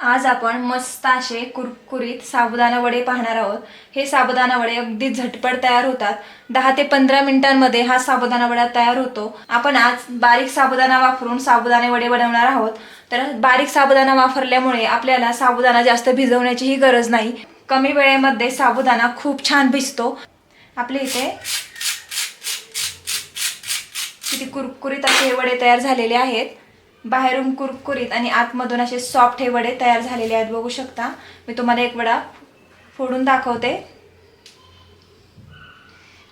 आज आपण मस्त असे कुरकुरीत साबुदाणा वडे पाहणार आहोत. हे साबुदाणा वडे अगदी झटपट तयार होतात. दहा ते पंधरा मिनिटांमध्ये हा साबुदाणा वडा तयार होतो. आपण आज बारीक साबुदाणा वापरून साबुदाणे वडे बनवणार आहोत. तर बारीक साबुदाणा वापरल्यामुळे आपल्याला साबुदाणा जास्त भिजवण्याचीही गरज नाही. कमी वेळेमध्ये साबुदाणा खूप छान भिजतो. आपल्या इथे किती कुरकुरीत असे वडे तयार झालेले आहेत. बाहेरून कुरकुरीत आणि आतमधून असे सॉफ्ट हे वडे तयार झालेले आहेत. बघू शकता. मी तुम्हाला एक वडा फोडून दाखवते.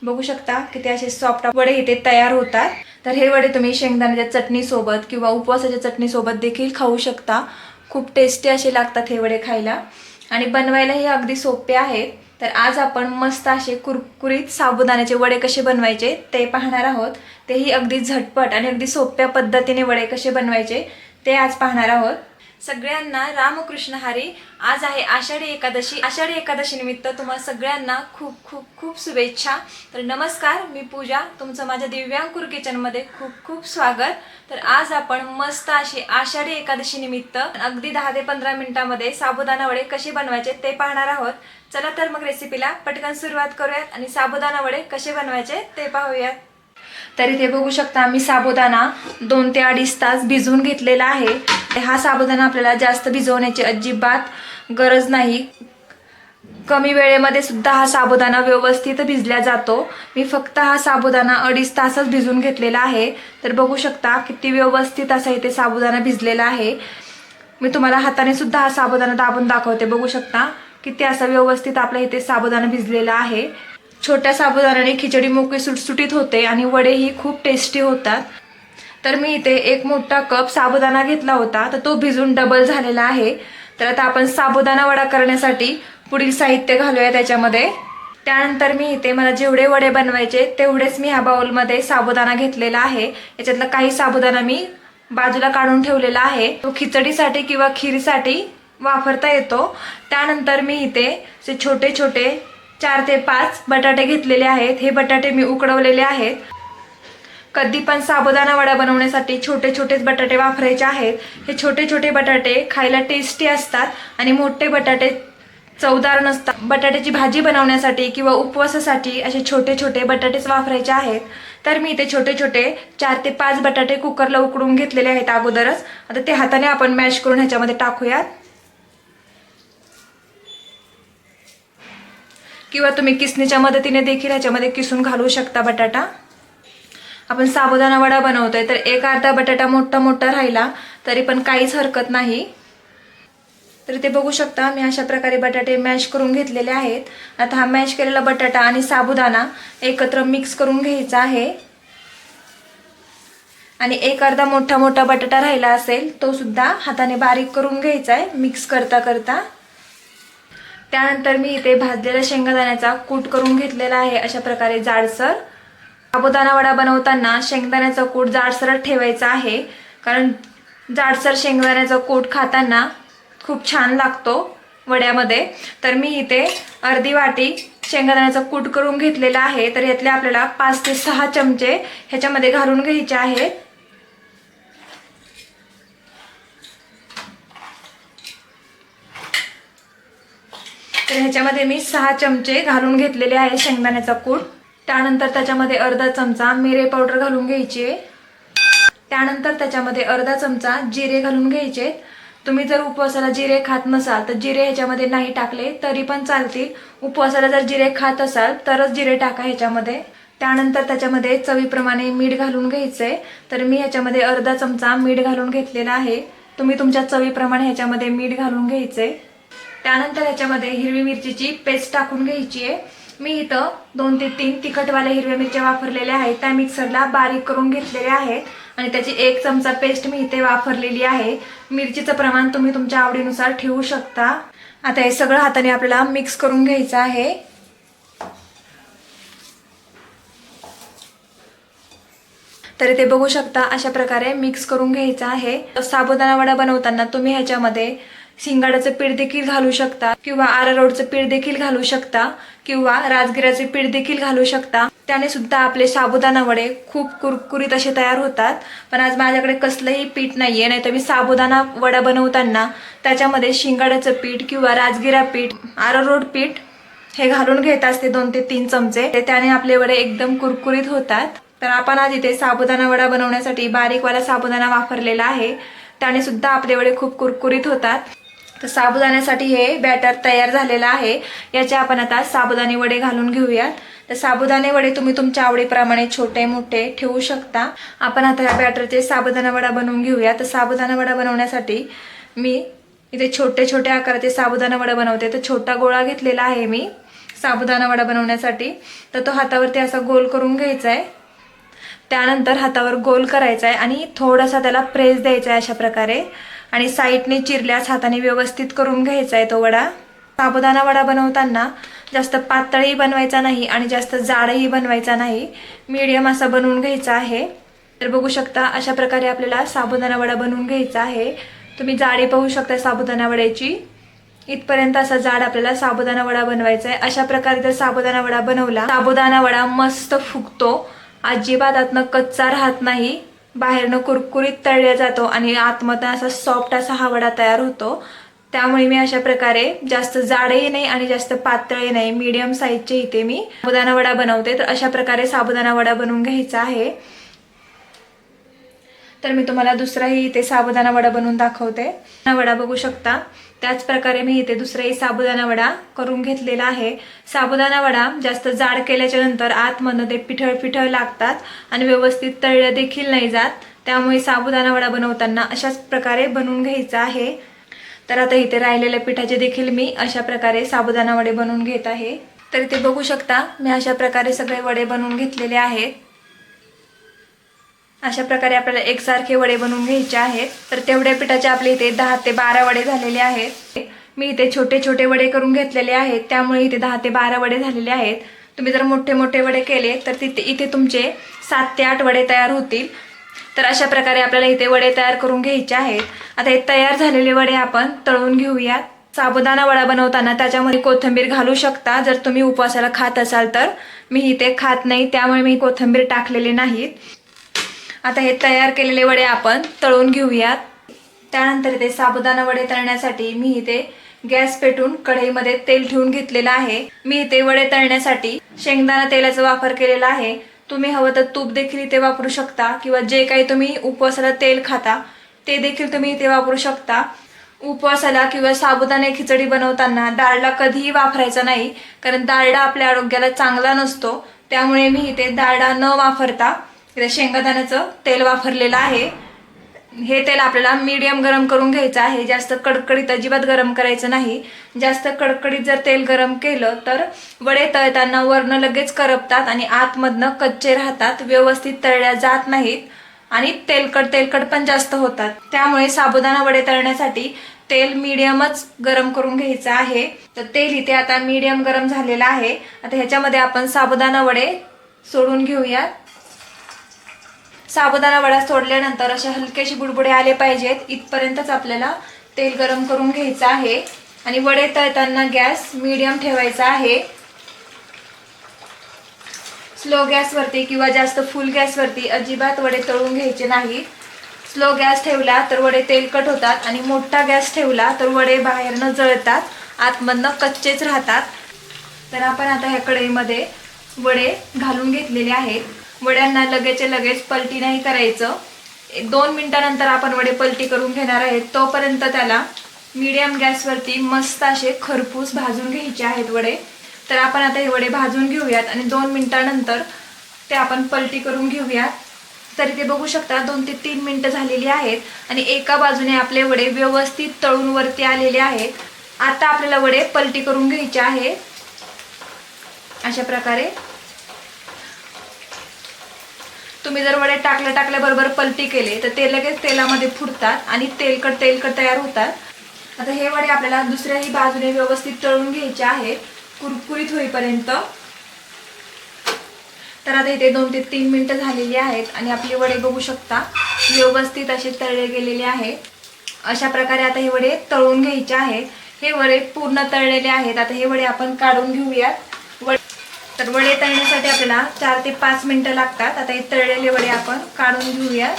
बघू शकता किती असे सॉफ्ट वडे इथे तयार होतात. तर हे वडे तुम्ही शेंगदाण्याच्या चटणीसोबत किंवा उपवासाच्या चटणीसोबत देखील खाऊ शकता. खूप टेस्टी असे लागतात हे वडे खायला. आणि बनवायलाही अगदी सोपे आहेत. तर आज आपण मस्त असे कुरकुरीत साबुदाण्याचे वडे कसे बनवायचे ते पाहणार आहोत. तेही अगदी झटपट आणि अगदी सोप्या पद्धतीने वडे कसे बनवायचे ते आज पाहणार आहोत. सगळ्यांना रामकृष्ण हरी. आज आहे आषाढी एकादशी. आषाढी एकादशी निमित्त तुम्हा सगळ्यांना खूप खूप खूप शुभेच्छा. तर नमस्कार मी पूजा. तुमचं माझ्या दिव्यांकुर किचनमध्ये खूप खूप स्वागत. तर आज आपण मस्त अशी आषाढी एकादशी निमित्त अगदी दहा ते पंधरा मिनिटांमध्ये साबुदाणा वडे कसे बनवायचे ते पाहणार आहोत. चला तर मग रेसिपीला पटकन सुरुवात करूयात आणि साबुदाणा वडे कसे बनवायचे ते पाहूयात. तर इथे बघू शकता मी साबुदाणा दोन ते अडीच तास भिजवून घेतलेला आहे. हा साबुदाणा आपल्याला जास्त भिजवण्याची अजिबात गरज नाही. कमी वेळेमध्ये सुद्धा हा साबुदाणा व्यवस्थित भिजला जातो. मी फक्त हा साबुदाणा अडीच तासच भिजून घेतलेला आहे. तर बघू शकता किती व्यवस्थित असा इथे साबुदाणा भिजलेला आहे. मी तुम्हाला हाताने सुद्धा हा साबुदाणा दाबून दाखवते. बघू शकता किती असा व्यवस्थित आपल्या इथे साबुदाणा भिजलेला आहे. छोट्या साबुदाण्याने खिचडी मोकळी सुटसुटीत होते आणि वडेही खूप टेस्टी होतात. तर मी इथे एक मोठा कप साबुदाणा घेतला होता. तर तो भिजून डबल झालेला आहे. तर आता आपण साबुदाणा वडा करण्यासाठी पुढील साहित्य घालूया त्याच्यामध्ये. त्यानंतर मी इथे मला जेवढे वडे बनवायचे तेवढेच मी ह्या बाउलमध्ये साबुदाणा घेतलेला आहे. याच्यातला काही साबुदाणा मी बाजूला काढून ठेवलेला आहे. तो खिचडीसाठी किंवा खीरसाठी वापरता येतो. त्यानंतर मी इथे छोटे छोटे चार ते पाच बटाटे घेतलेले आहेत. हे बटाटे मी उकडवलेले आहेत. कधी पण साबुदाणा वडा बनवण्यासाठी छोटे छोटेच बटाटे वापरायचे आहेत. हे छोटे छोटे बटाटे खायला टेस्टी असतात आणि मोठे बटाटे चवदार नसतात. बटाट्याची भाजी बनवण्यासाठी किंवा उपवासासाठी असे छोटे छोटे बटाटेच वापरायचे आहेत. तर मी इथे छोटे छोटे चार ते पाच बटाटे कुकरला उकडून घेतलेले आहेत अगोदरच. आता ते हाताने आपण मॅश करून ह्याच्यामध्ये टाकूयात. किंवा तुम्ही किसणीच्या मदतीने देखील ह्याच्यामध्ये किसून घालू शकता बटाटा. आपण साबुदाणा वडा बनवतोय तर एक अर्धा बटाटा मोठा मोठा राहिला तरी पण काहीच हरकत नाही. तर ते बघू शकता मी अशा प्रकारे बटाटे मॅश करून घेतलेले आहेत. आता हा मॅश केलेला बटाटा आणि साबुदाणा एकत्र मिक्स करून घ्यायचा आहे. आणि एक अर्धा मोठा मोठा बटाटा राहिला असेल तो सुद्धा हाताने बारीक करून घ्यायचा आहे मिक्स करता करता. त्यानंतर मी इथे भाजलेल्या शेंगदाण्याचा कूट करून घेतलेला आहे. अशा प्रकारे जाडसर. साबुदाणा वडा बनवताना शेंगदाण्याचा कूट जाडसरच ठेवायचा आहे. कारण जाडसर शेंगदाण्याचा कूट खाताना खूप छान लागतो वड्यामध्ये. तर मी इथे अर्धी वाटी शेंगदाण्याचा कूट करून घेतलेला आहे. तर यातले आपल्याला पाच ते सहा चमचे ह्याच्यामध्ये घालून घ्यायचे आहेत. तर ह्याच्यामध्ये मी सहा चमचे घालून घेतलेले आहे शेंगदाण्याचा कूट. त्यानंतर त्याच्यामध्ये अर्धा चमचा मिरे पावडर घालून घ्यायची त्यानंतर त्याच्यामध्ये अर्धा चमचा जिरे घालून घ्यायचे तुम्ही जर उपवासाला जिरे खात नसाल तर जिरे ह्याच्यामध्ये नाही टाकले तरी पण चालतील. उपवासाला जर जिरे खात असाल तरच जिरे टाका ह्याच्यामध्ये. त्यानंतर त्याच्यामध्ये चवीप्रमाणे मीठ घालून घ्यायचे तर मी ह्याच्यामध्ये अर्धा चमचा मीठ घालून घेतलेला आहे. तुम्ही तुमच्या चवीप्रमाणे ह्याच्यामध्ये मीठ घालून घ्यायचे त्यानंतर ह्याच्यामध्ये हिरवी मिरचीची पेस्ट टाकून घ्यायची आहे. मी इथं दोन ते तीन तिखटवाल्या हिरव्या मिरच्या वापरलेल्या आहेत. त्या मिक्सरला बारीक करून घेतलेल्या आहेत. आणि त्याची एक चमचा पेस्ट मी इथे वापरलेली आहे. मिरचीचं प्रमाण तुम्ही तुमच्या आवडीनुसार ठेवू शकता. आता हे सगळं हाताने आपल्याला मिक्स करून घ्यायचं आहे. तर ते बघू शकता अशा प्रकारे मिक्स करून घ्यायचं आहे. साबुदाणा वडा बनवताना तुम्ही ह्याच्यामध्ये शिंगाड्याचं पीठ देखील घालू शकता किंवा आरारोडचं पीठ देखील घालू शकता किंवा राजगिराचे पीठ देखील घालू शकता. त्याने सुद्धा आपले साबुदाणा वडे खूप कुरकुरीत असे तयार होतात. पण आज माझ्याकडे कसलंही पीठ नाहीये नाही तर मी साबुदाणा वडा बनवताना त्याच्यामध्ये शिंगाड्याचं पीठ किंवा राजगिरा पीठ आरारोड पीठ हे घालून घेत असते दोन ते तीन चमचे. ते त्याने आपले वडे एकदम कुरकुरीत होतात. तर आपण आज इथे साबुदाणा वडा बनवण्यासाठी बारीकवाला साबुदाणा वापरलेला आहे. त्याने सुद्धा आपले वडे खूप कुरकुरीत होतात. तर साबुदाण्यासाठी हे बॅटर तयार झालेलं आहे. याचे आपण आता साबुदाणे वडे घालून घेऊयात. तर साबुदाणे वडे तुम्ही तुमच्या आवडीप्रमाणे छोटे मोठे ठेवू शकता. आपण आता या बॅटरचे साबुदाणा वडा बनवून घेऊया. तर साबुदाणा वडा बनवण्यासाठी मी इथे छोटे छोटे आकाराचे साबुदाणा वडा बनवते. तर छोटा गोळा घेतलेला आहे मी साबुदाणा वडा बनवण्यासाठी. तर तो हातावरती असा गोल करून घ्यायचा आहे. त्यानंतर हातावर गोल करायचा आहे आणि थोडासा त्याला प्रेस द्यायचा आहे अशा प्रकारे. आणि साईडने चिरल्यास हाताने व्यवस्थित करून घ्यायचा आहे तो वडा. साबुदाणा वडा बनवताना जास्त पातळही बनवायचा नाही आणि जास्त जाडही बनवायचा नाही. मीडियम असा बनवून घ्यायचा आहे. तर बघू शकता अशा प्रकारे आपल्याला साबुदाणा वडा बनवून घ्यायचा आहे. तुम्ही जाडी पाहू शकता साबुदाणा वड्याची. इथपर्यंत असा जाड आपल्याला साबुदाणा वडा बनवायचा आहे. अशा प्रकारे जर साबुदाणा वडा बनवला साबुदाणा वडा मस्त फुगतो. अजिबात आतनं कच्चा राहत नाही. बाहेरनं कुरकुरीत तळला जातो आणि आतमधनं असा सॉफ्ट असा हा वडा तयार होतो. त्यामुळे मी अशा प्रकारे जास्त जाडही नाही आणि जास्त पातळही नाही. मीडियम साईजचे इथे मी साबुदाणा वडा बनवते. तर अशा प्रकारे साबुदाणा वडा बनवून घ्यायचा आहे. तर मी तुम्हाला दुसराही इथे साबुदाणा वडा बनवून दाखवते. वडा बघू शकता. त्याच प्रकारे मी इथे दुसराही साबुदाणा वडा करून घेतलेला आहे. साबुदाणा वडा जास्त जाड केल्याच्यानंतर आतमधनं ते पिठळ पिठळ लागतात आणि व्यवस्थित तळल्या देखील नाही जात. त्यामुळे साबुदाणा वडा बनवताना अशाच प्रकारे बनवून घ्यायचा आहे. तर आता इथे राहिलेल्या पिठाचे देखील मी अशा प्रकारे साबुदाणा वडे बनवून घेत आहे. तर इथे बघू शकता मी अशा प्रकारे सगळे वडे बनवून घेतलेले आहेत. अशा प्रकारे आपल्याला एकसारखे वडे बनवून घ्यायचे आहेत तर तेवढ्या पिठाचे आपले इथे दहा ते बारा वडे झालेले आहेत. मी इथे छोटे छोटे वडे करून घेतलेले आहेत. त्यामुळे इथे दहा ते बारा वडे झालेले आहेत. तुम्ही जर मोठे मोठे वडे केले तर तिथे इथे तुमचे सात ते आठ वडे तयार होतील. तर अशा प्रकारे आपल्याला इथे वडे तयार करून घ्यायचे आहेत. आता हे तयार झालेले वडे आपण तळून घेऊयात. साबुदाणा वडा बनवताना त्याच्यामध्ये कोथिंबीर घालू शकता. जर तुम्ही उपवासाला खात असाल तर. मी इथे खात नाही त्यामुळे मी कोथिंबीर टाकलेले नाहीत. आता हे तयार केलेले वडे आपण तळून घेऊयात. त्यानंतर इथे साबुदाणा वडे तळण्यासाठी मी इथे गॅस पेटून कढईमध्ये तेल ठेवून घेतलेलं आहे. मी इथे वडे तळण्यासाठी शेंगदाणा तेलाचा वापर केलेला आहे. तुम्ही हवं तर तूप देखील इथे वापरू शकता किंवा जे काही तुम्ही उपवासाला तेल खाता ते देखील तुम्ही इथे वापरू शकता. उपवासाला किंवा साबुदाणे खिचडी बनवताना डाळला कधीही वापरायचा नाही कारण डाळडा आपल्या आरोग्याला चांगला नसतो. त्यामुळे मी इथे डाळडा न वापरता इथे शेंगादाण्याचं तेल वापरलेलं आहे. हे तेल आपल्याला मीडियम गरम करून घ्यायचं आहे. जास्त कडकडीत अजिबात गरम करायचं नाही. जास्त कडकडीत जर तेल गरम केलं तर वडे तळताना वरनं लगेच करपतात आणि आतमधनं कच्चे राहतात. व्यवस्थित तळल्या जात नाहीत आणि तेलकट तेलकट पण जास्त होतात. त्यामुळे साबुदाणा वडे तळण्यासाठी तेल मीडियमच गरम करून घ्यायचं आहे. तर तेल इथे आता मीडियम गरम झालेलं आहे. आता ह्याच्यामध्ये आपण साबुदाणा वडे सोडून घेऊयात. साबुदाणा वडा सोडल्यानंतर असे हलकेशी बुडबुडे आले पाहिजेत. इथपर्यंतच आपल्याला तेल गरम करून घ्यायचं आहे. आणि वडे तळताना गॅस मीडियम ठेवायचा आहे. स्लो गॅसवरती किंवा जास्त फुल गॅसवरती अजिबात वडे तळून घ्यायचे नाहीत. स्लो गॅस ठेवला तर वडे तेलकट होतात आणि मोठा गॅस ठेवला तर वडे बाहेरनं जळतात आतमधनं कच्चेच राहतात. तर आपण आता ह्या कढईमध्ये वडे घालून घेतलेले आहेत. वड्यांना लगेच लगेच पलटी नाही करायचं. दोन मिनिटानंतर आपण वडे पलटी करून घेणार आहेत. तोपर्यंत त्याला मीडियम गॅसवरती मस्त असे खरपूस भाजून घ्यायचे आहेत वडे. तर आपण आता हे वडे भाजून घेऊयात आणि दोन मिनिटानंतर ते आपण पलटी करून घेऊयात. तरी ते बघू शकता दोन ते तीन मिनटं झालेली आहेत आणि एका बाजूने आपले वडे व्यवस्थित तळून वरती आलेले आहेत. आता आपल्याला वडे पलटी करून घ्यायचे आहे अशा प्रकारे तुम्ही जर वडे टाकल्या टाकल्याबरोबर पलटी केले तर ते लगेच तेलामध्ये फुटतात आणि तेलकट तेलकट तयार होतात. आता हे वडे आपल्याला दुसऱ्याही बाजूने व्यवस्थित तळून घ्यायचे आहेत कुरकुरीत होईपर्यंत. तर आता इथे दोन ते तीन मिनिटं झालेली आहेत आणि आपले वडे बघू शकता व्यवस्थित असे तळले गेलेले आहेत. अशा प्रकारे आता हे वडे तळून घ्यायचे आहेत. हे वडे पूर्ण तळलेले आहेत. आता हे वडे आपण काढून घेऊयात. तर वडे तळण्यासाठी आपल्याला चार ते पाच मिनिटं लागतात. आता हे तळलेले वडे आपण काढून घेऊयात.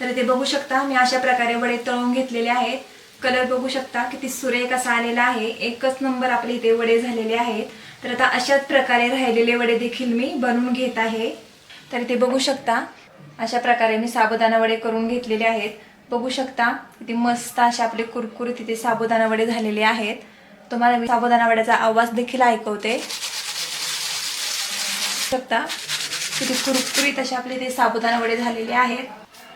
तर ते बघू शकता मी अशा प्रकारे वडे तळून घेतलेले आहेत. कलर बघू शकता किती सुरेख असा आलेला आहे. एकच नंबर आपले इथे वडे झालेले आहेत. तर आता अशाच प्रकारे राहिलेले वडे देखील मी बनवून घेत आहे. तर ते बघू शकता अशा प्रकारे मी साबुदाणा वडे करून घेतलेले आहेत. बघू शकता. किती मस्त असे आपले कुरकुरीत तिथे साबुदाणा वडे झालेले आहेत. तुम्हाला मी साबुदाणा वड्याचा आवाज देखील ऐकवते. शकता. किती कुरकुरीत असे आपले ते साबुदाणा वडे झालेले आहेत.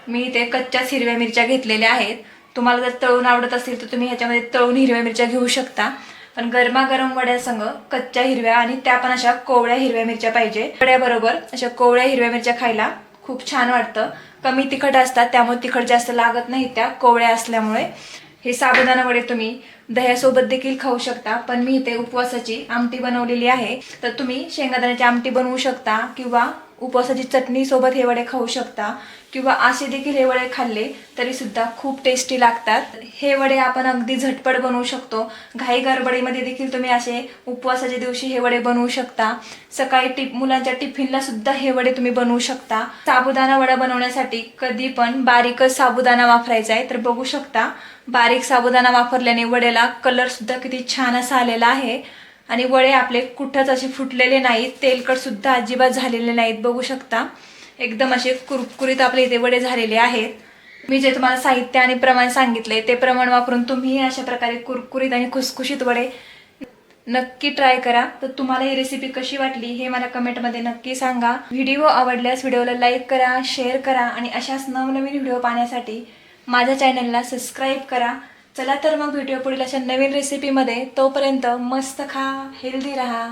मी इथे कच्च्याच हिरव्या मिरच्या घेतलेल्या आहेत. तुम्हाला जर तळून आवडत असेल तर तुम्ही ह्याच्यामध्ये तळून हिरव्या मिरच्या घेऊ शकता. पण गरमागरम वड्यासंग कच्च्या हिरव्या आणि त्या पण अशा कोवळ्या हिरव्या मिरच्या पाहिजे. वड्याबरोबर अशा कोवळ्या हिरव्या मिरच्या खायला खूप छान वाटतं. कमी तिखट असतात त्यामुळे तिखट जास्त लागत नाही त्या कोवळ्या असल्यामुळे. हे साबुदाणा वडे तुम्ही दह्यासोबत देखील खाऊ शकता पण मी इथे उपवासाची आमटी बनवलेली आहे. तर तुम्ही शेंगादाण्याची आमटी बनवू शकता किंवा उपवासाची चटणी सोबत हे वडे खाऊ शकता किंवा असे देखील हे वडे खाल्ले तरी सुद्धा खूप टेस्टी लागतात. हे वडे आपण अगदी झटपट बनवू शकतो. घाई गरबडीमध्ये देखील तुम्ही असे उपवासाच्या दिवशी हे वडे बनवू शकता. सकाळी टिप मुलांच्या टिफिनला सुद्धा हे वडे तुम्ही बनवू शकता. साबुदाणा वडा बनवण्यासाठी कधी पण बारीकच साबुदाणा वापरायचा आहे. तर बघू शकता बारीक साबुदाणा वापरल्याने वड्याला कलर सुद्धा किती छान असा आलेला आहे. आणि वडे आपले कुठंच असे फुटलेले नाहीत. तेलकट सुद्धा अजिबात झालेले नाहीत. बघू शकता. एकदम असे कुरकुरीत आपले इथे वडे झालेले आहेत. मी जे तुम्हाला साहित्य आणि प्रमाण सांगितले ते प्रमाण वापरून तुम्ही अशा प्रकारे कुरकुरीत आणि खुसखुशीत वडे नक्की ट्राय करा. तर तुम्हाला ही रेसिपी कशी वाटली हे मला कमेंटमध्ये नक्की सांगा. व्हिडिओ आवडल्यास व्हिडिओला लाईक करा शेअर करा आणि अशाच नवनवीन व्हिडिओ पाहण्यासाठी माझ्या चॅनलला सबस्क्राईब करा. चला तर मग व्हिडिओ पुढील अशा नवीन रेसिपीमध्ये तोपर्यंत मस्त खा हेल्दी राहा.